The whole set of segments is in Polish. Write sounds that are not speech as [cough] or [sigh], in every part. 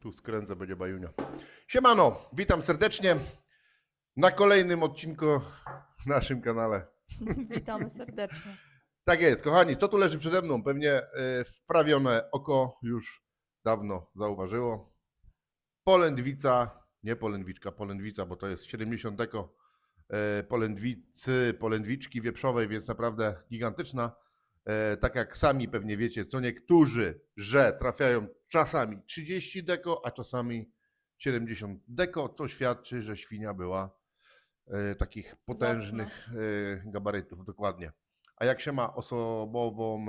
Tu skręcę, będzie bajunia. Siemano, witam serdecznie na kolejnym odcinku w naszym kanale. [laughs] Witamy serdecznie. Tak jest, kochani, co tu leży przede mną? Pewnie e, wprawione oko już dawno zauważyło. Polędwica, nie polędwiczka, polędwica, bo to jest 70 deko e, polędwicy, polędwiczki wieprzowej, więc naprawdę gigantyczna. E, Tak jak sami pewnie wiecie, co niektórzy, że trafiają czasami 30 deko, a czasami 70 deko, co świadczy, że świnia była e, takich potężnych e, gabarytów, dokładnie. A jak się ma osobową,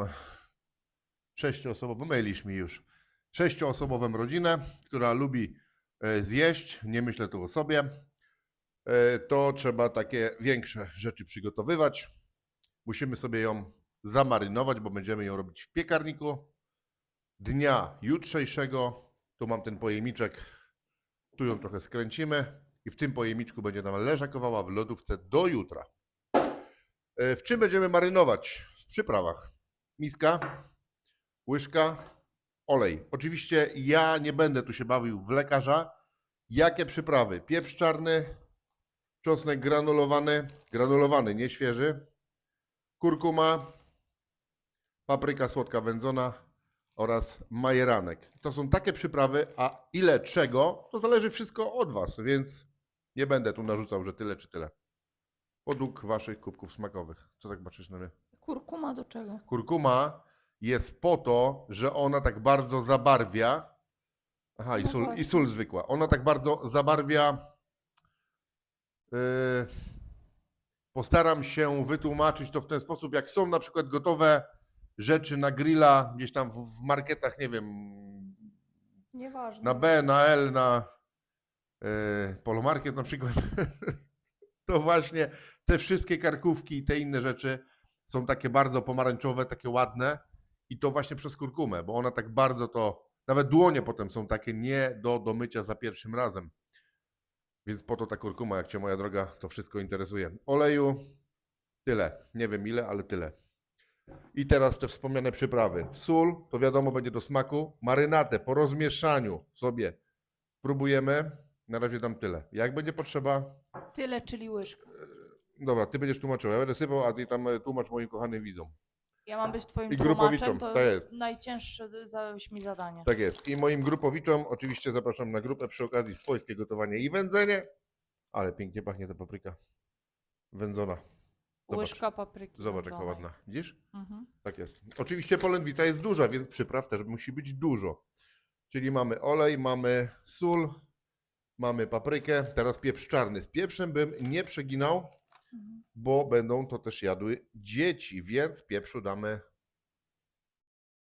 sześcioosobową, mylisz mi już, sześcioosobową rodzinę, która lubi zjeść, nie myślę tu o sobie, to trzeba takie większe rzeczy przygotowywać. Musimy sobie ją zamarynować, bo będziemy ją robić w piekarniku. Dnia jutrzejszego, tu mam ten pojemniczek, tu ją trochę skręcimy i w tym pojemniczku będzie nam leżakowała w lodówce do jutra. E, W czym będziemy marynować? W przyprawach. Miska, łyżka, olej. Oczywiście ja nie będę tu się bawił w lekarza. Jakie przyprawy? Pieprz czarny, czosnek granulowany, granulowany, nie świeży, kurkuma, papryka słodka wędzona oraz majeranek. To są takie przyprawy, a ile czego, to zależy wszystko od Was, więc nie będę tu narzucał, że tyle czy tyle. Podług Waszych kubków smakowych. Co tak patrzysz na mnie? Kurkuma do czego? Kurkuma jest po to, że ona tak bardzo zabarwia. Aha, i No sól, i właśnie. sól zwykła. Ona tak bardzo zabarwia. Yy, postaram się wytłumaczyć to w ten sposób, jak są na przykład gotowe rzeczy na grilla, gdzieś tam w, w marketach, nie wiem, Nieważne. na B, na L, na yy, Polomarket na przykład, [laughs] to właśnie te wszystkie karkówki i te inne rzeczy są takie bardzo pomarańczowe, takie ładne i to właśnie przez kurkumę, bo ona tak bardzo to, nawet dłonie potem są takie nie do domycia za pierwszym razem. Więc po to ta kurkuma, jak Cię moja droga, to wszystko interesuje. Oleju tyle, nie wiem ile, ale tyle. I teraz te wspomniane przyprawy. Sól, to wiadomo, będzie do smaku. Marynatę po rozmieszaniu sobie spróbujemy. Na razie dam tyle. Jak będzie potrzeba, Tyle, czyli łyżka. dobra, ty będziesz tłumaczył. Ja będę sypał, a ty tam e, tłumacz moim kochanym widzom. Ja mam być twoim I grupowiczom, to to jest. najcięższe zadałeś mi zadanie. Tak jest. I moim grupowiczom oczywiście zapraszam na grupę przy okazji swojskie gotowanie i wędzenie. Ale pięknie pachnie ta papryka. Wędzona. Zobacz. Łyżka papryki. Zobacz jaka ładna. Widzisz? Mhm. Tak jest. Oczywiście polędwica jest duża, więc przypraw też musi być dużo. Czyli mamy olej, mamy sól, mamy paprykę, teraz pieprz czarny. Z pieprzem bym nie przeginał, Mhm. bo będą to też jadły dzieci, więc pieprzu damy.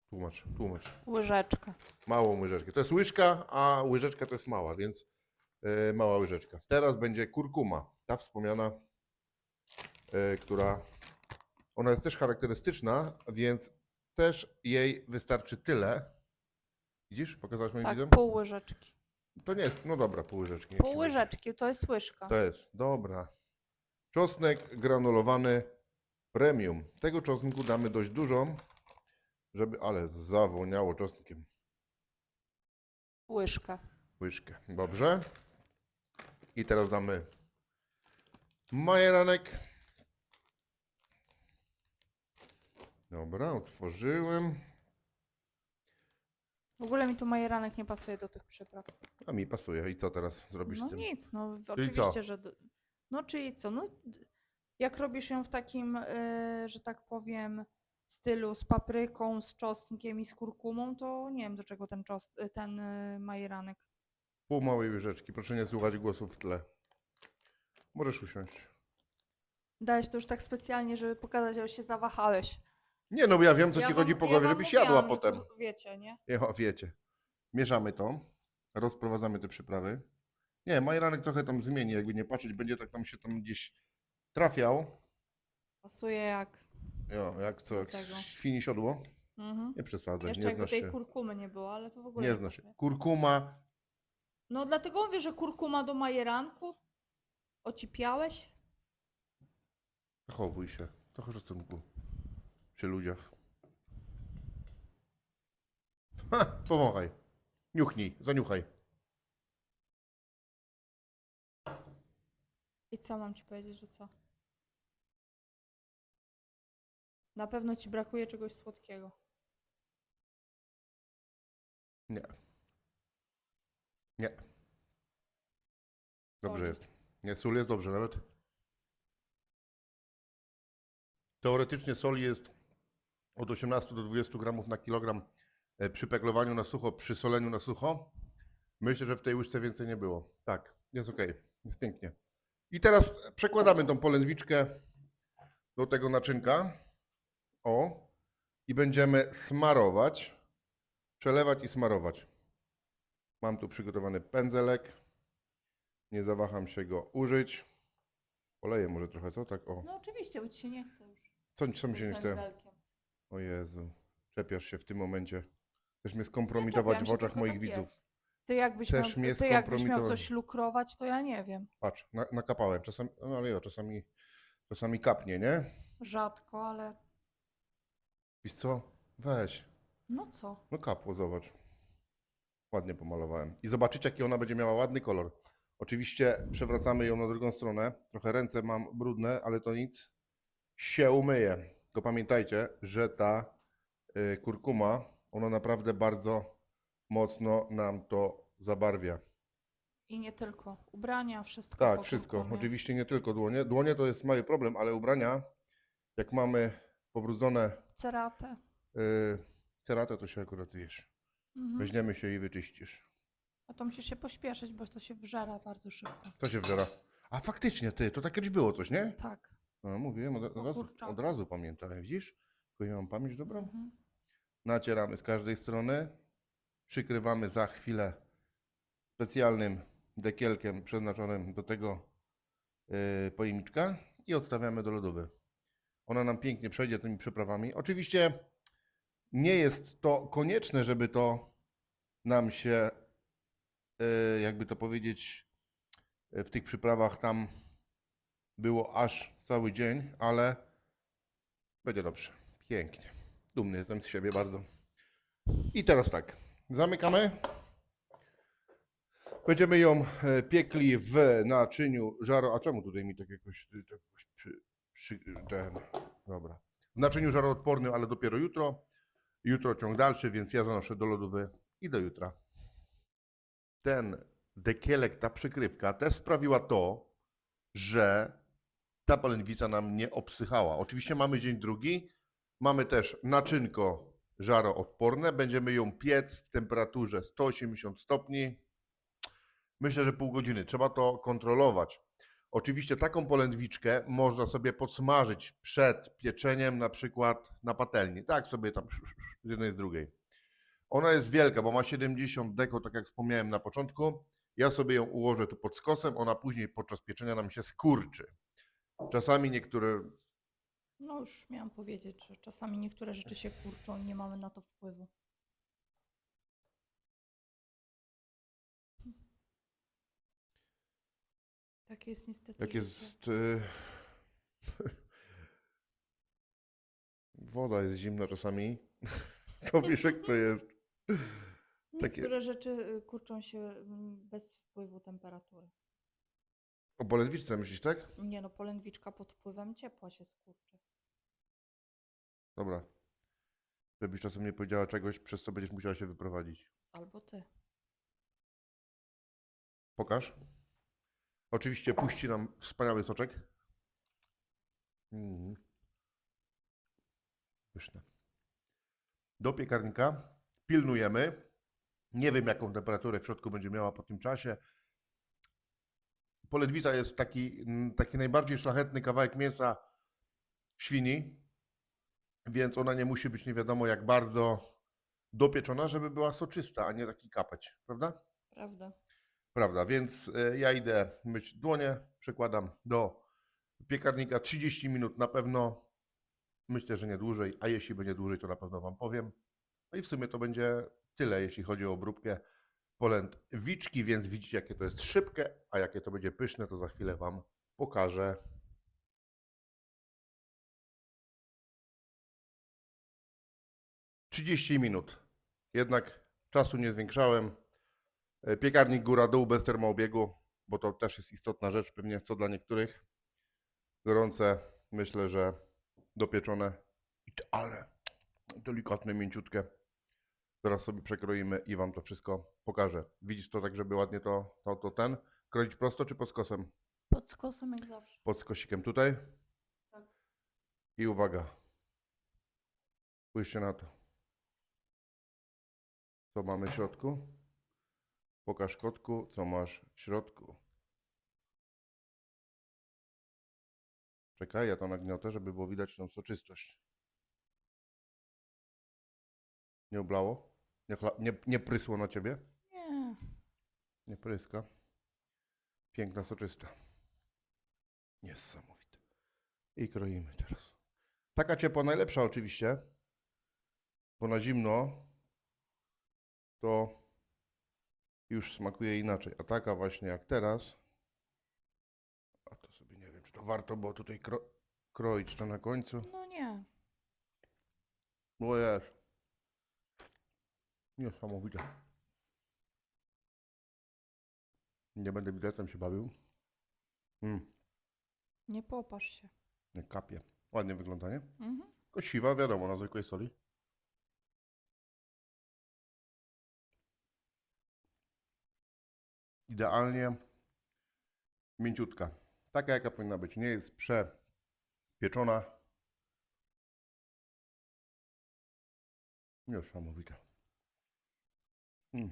Tłumacz, tłumacz. Łyżeczka. Małą łyżeczkę. To jest łyżka, a łyżeczka to jest mała, więc e, mała łyżeczka. Teraz będzie kurkuma, ta wspomniana, która ona jest też charakterystyczna, więc też jej wystarczy tyle. Widzisz? Pokazałaś moim Tak, widzom? pół łyżeczki. To nie jest, no dobra, pół łyżeczki. Pół łyżeczki, to jest łyżka. To jest, dobra. Czosnek granulowany premium. Tego czosnku damy dość dużo, żeby, ale zawoniało czosnkiem. Łyżka. łyżkę. Dobrze. I teraz damy majeranek. Dobra, otworzyłem. W ogóle mi tu majeranek nie pasuje do tych przypraw. A mi pasuje. I co teraz zrobisz No z tym? nic, no co? oczywiście, że... do- No czyli co, no d- jak robisz ją w takim, y, że tak powiem, stylu z papryką, z czosnkiem i z kurkumą, to nie wiem do czego ten, czos, y, ten y, majeranek. Pół małej łyżeczki. Proszę nie słuchać głosów w tle. Możesz usiąść. Dałeś to już tak specjalnie, żeby pokazać, że się zawahałeś. Nie no, bo ja wiem, co Ja ci wam- chodzi po ja głowie, wam żebyś jadła mówiłam, że potem. to Wiecie, nie? Jo, wiecie. Mieszamy to. Rozprowadzamy te przyprawy. Nie, majeranek trochę tam zmieni, jakby nie patrzeć. Będzie tak tam się tam gdzieś trafiał. Pasuje jak... Jo, jak co, jak świni siodło? Mhm. Nie przesadzaj, Jeszcze nie jakby znasz tej się. kurkumy nie było, ale to w ogóle Nie nie znasz się. pasuje. Kurkuma, No dlatego mówię, że kurkuma do majeranku. Ocipiałeś? zachowuj się. Trochę szacunku przy ludziach. Ha, pomachaj. Niuchnij, zaniuchaj. I co mam ci powiedzieć, że co? Na pewno ci brakuje czegoś słodkiego. Nie. Nie. Dobrze jest. Nie, sól jest dobrze nawet. Teoretycznie soli jest od 18 do 20 gramów na kilogram e, przy peglowaniu na sucho, przy soleniu na sucho. Myślę, że w tej łyżce więcej nie było. Tak, jest ok, jest pięknie. I teraz przekładamy tą polędwiczkę do tego naczynka. O. I będziemy smarować, przelewać i smarować. Mam tu przygotowany pędzelek. Nie zawaham się go użyć. Oleję może trochę, co? Tak, o. No oczywiście, bo ci się nie chce już. Co, co mi się nie chce? Pędzelkiem. O Jezu, czepiasz się w tym momencie. Chcesz mnie skompromitować w oczach tylko moich tak widzów. Ty jakbyś, Chcesz miał, mnie ty jakbyś miał skompromitować. coś lukrować, to ja nie wiem. Patrz, na, nakapałem. Czasami, no ale jo, czasami, czasami kapnie, nie? Rzadko, ale Wiesz co? Weź. no co? No kapło, zobacz. Ładnie pomalowałem. I zobaczycie, jaki ona będzie miała ładny kolor. Oczywiście przewracamy ją na drugą stronę. Trochę ręce mam brudne, ale to nic. Się umyje. Tylko pamiętajcie, że ta y, kurkuma, ona naprawdę bardzo mocno nam to zabarwia. I nie tylko. Ubrania, wszystko. Tak, wszystko. kurkumie. Oczywiście nie tylko dłonie. Dłonie to jest mały problem, ale ubrania, jak mamy pobrudzone Ceratę. y, ceratę, to się akurat wiesz. Mhm. Weźmiemy się i wyczyścisz. A to musisz się pośpieszyć, bo to się wżera bardzo szybko. Co się wżera? A faktycznie, ty, to tak kiedyś było coś, nie? Tak. No, mówiłem, od, od, razu, od razu pamiętałem, widzisz? Tylko ja mam pamięć dobrą. Mhm. Nacieramy z każdej strony, przykrywamy za chwilę specjalnym dekielkiem przeznaczonym do tego yy, pojemniczka i odstawiamy do lodówy. Ona nam pięknie przejdzie tymi przyprawami. Oczywiście nie jest to konieczne, żeby to nam się, yy, jakby to powiedzieć, yy, w tych przyprawach tam było aż cały dzień, ale będzie dobrze. Pięknie. Dumny jestem z siebie bardzo. I teraz tak, zamykamy. Będziemy ją e, piekli w naczyniu żaro... A czemu tutaj mi tak jakoś, tak jakoś przy, przy, ten... Dobra. W naczyniu żaroodpornym, ale dopiero jutro. Jutro ciąg dalszy, więc ja zanoszę do lodówy i do jutra. Ten dekielek, ta przykrywka też sprawiła to, że ta polędwica nam nie obsychała. Oczywiście mamy dzień drugi, mamy też naczynko żaroodporne. Będziemy ją piec w temperaturze 180 stopni. Myślę, że pół godziny. Trzeba to kontrolować. Oczywiście taką polędwiczkę można sobie podsmażyć przed pieczeniem, na przykład na patelni. Tak sobie tam [laughs] z jednej z drugiej. Ona jest wielka, bo ma 70 deko, tak jak wspomniałem na początku. Ja sobie ją ułożę tu pod skosem, ona później podczas pieczenia nam się skurczy. Czasami niektóre No już miałam powiedzieć, że czasami niektóre rzeczy się kurczą i nie mamy na to wpływu. Tak jest niestety. Jak życie. jest. y, [laughs] Woda jest zimna czasami. [laughs] To wiesz, jak to jest. [laughs] takie- Niektóre rzeczy y, kurczą się mm, bez wpływu temperatury. O polędwiczce myślisz, tak? Nie no, polędwiczka pod wpływem ciepła się skurczy. Dobra. Żebyś czasem nie powiedziała czegoś, przez co będziesz musiała się wyprowadzić. Albo ty. Pokaż. Oczywiście puści nam wspaniały soczek. Mm. Pyszne. Do piekarnika pilnujemy. Nie wiem, jaką temperaturę w środku będzie miała po tym czasie. Poledwica jest taki, mm, taki najbardziej szlachetny kawałek mięsa w świni, więc ona nie musi być nie wiadomo jak bardzo dopieczona, żeby była soczysta, a nie taki kapeć, prawda? Prawda? Prawda, więc e, ja idę myć dłonie, przekładam do piekarnika 30 minut na pewno. Myślę, że nie dłużej, a jeśli będzie dłużej, to na pewno Wam powiem. No i w sumie to będzie tyle, jeśli chodzi o obróbkę polędwiczki, więc widzicie, jakie to jest szybkie, a jakie to będzie pyszne, to za chwilę Wam pokażę. Trzydzieści minut. Jednak czasu nie zwiększałem. E, Piekarnik góra-dół bez termoobiegu, bo to też jest istotna rzecz pewnie co dla niektórych. Gorące, myślę, że dopieczone, ale delikatne, mięciutkie. Zaraz sobie przekroimy i Wam to wszystko pokażę. Widzisz to tak, żeby ładnie to, to, to ten? Kroić prosto czy pod skosem? Pod skosem jak zawsze. Pod skosikiem tutaj. Tak. I uwaga. Spójrzcie na to. Co mamy w środku? Pokaż kotku, co masz w środku. Czekaj, ja to nagniotę, żeby było widać tą soczystość. Nie oblało? Nie, chla- nie, nie prysło na ciebie? Nie. Nie pryska. Piękna, soczysta. Niesamowite. I kroimy teraz. Taka ciepła najlepsza oczywiście, bo na zimno to już smakuje inaczej. A taka właśnie jak teraz, a to sobie nie wiem, czy to warto było tutaj kro kroić to na końcu. No nie. Bo jest. Niesamowite. Nie będę biletem się bawił. Mm, Nie popasz się. nie kapie. Ładnie wygląda, nie? Mhm. Tylko siwa, wiadomo, na zwykłej soli. Idealnie mięciutka. Taka, jaka powinna być. Nie jest przepieczona. Niesamowita. Mm.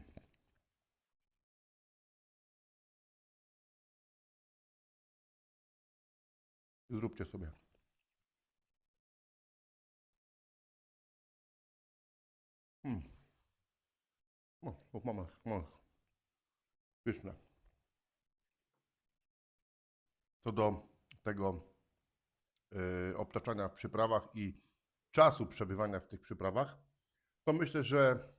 Zróbcie sobie. Mm. O, o, mama, mama. Pyszne. Co do tego yy, obtaczania w przyprawach i czasu przebywania w tych przyprawach, to myślę, że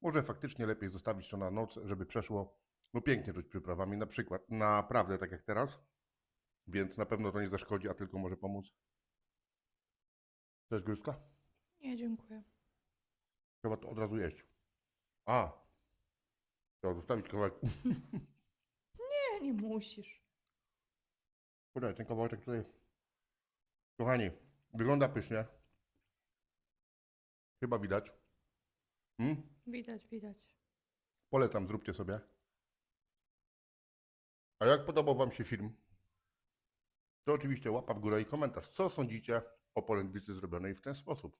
może faktycznie lepiej zostawić to na noc, żeby przeszło. No pięknie czuć przyprawami, na przykład, naprawdę tak jak teraz. Więc na pewno to nie zaszkodzi, a tylko może pomóc. Chcesz gryzka? Nie, dziękuję. Trzeba to od razu jeść. A. Trzeba zostawić kawałek. [laughs] Nie, nie musisz. Podaj ten kawałek tutaj. Kochani, wygląda pysznie. Chyba widać. Hmm? Widać, widać. Polecam, zróbcie sobie. A jak podobał Wam się film? To oczywiście łapa w górę i komentarz. Co sądzicie o polędwicy zrobionej w ten sposób?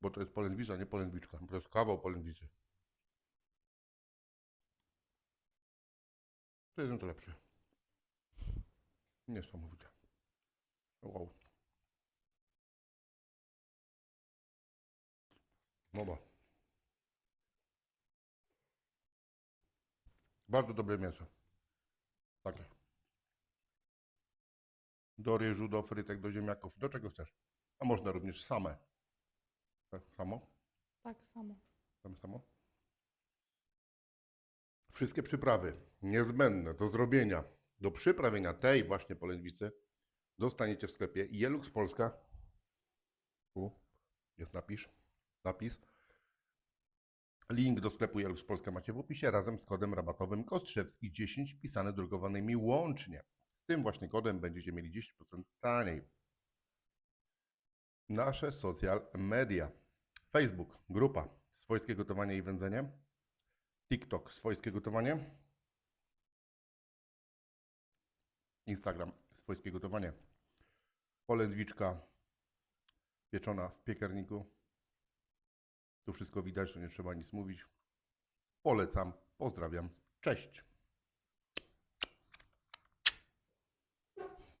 Bo to jest polędwica, nie polędwiczka. To jest kawał polędwicy. To jeden to lepszy. Niesamowite. Wow. Moba. Bardzo dobre mięso. Takie. Do ryżu, do frytek, do ziemniaków, do czego chcesz. A można również same. Tak samo? Tak samo. Tam samo? Wszystkie przyprawy niezbędne do zrobienia, do przyprawienia tej właśnie polędwicy dostaniecie w sklepie Jelux Polska. Tu jest napis. napis. Link do sklepu Jelux Polska macie w opisie razem z kodem rabatowym Kostrzewski 10 pisane drukowanymi łącznie. Z tym właśnie kodem będziecie mieli 10% taniej. Nasze social media. Facebook, grupa Swojskie Gotowanie i Wędzenie. TikTok, Swojskie Gotowanie. Instagram, Swojskie Gotowanie. Polędwiczka pieczona w piekarniku. Tu wszystko widać, to nie trzeba nic mówić. Polecam, pozdrawiam, cześć.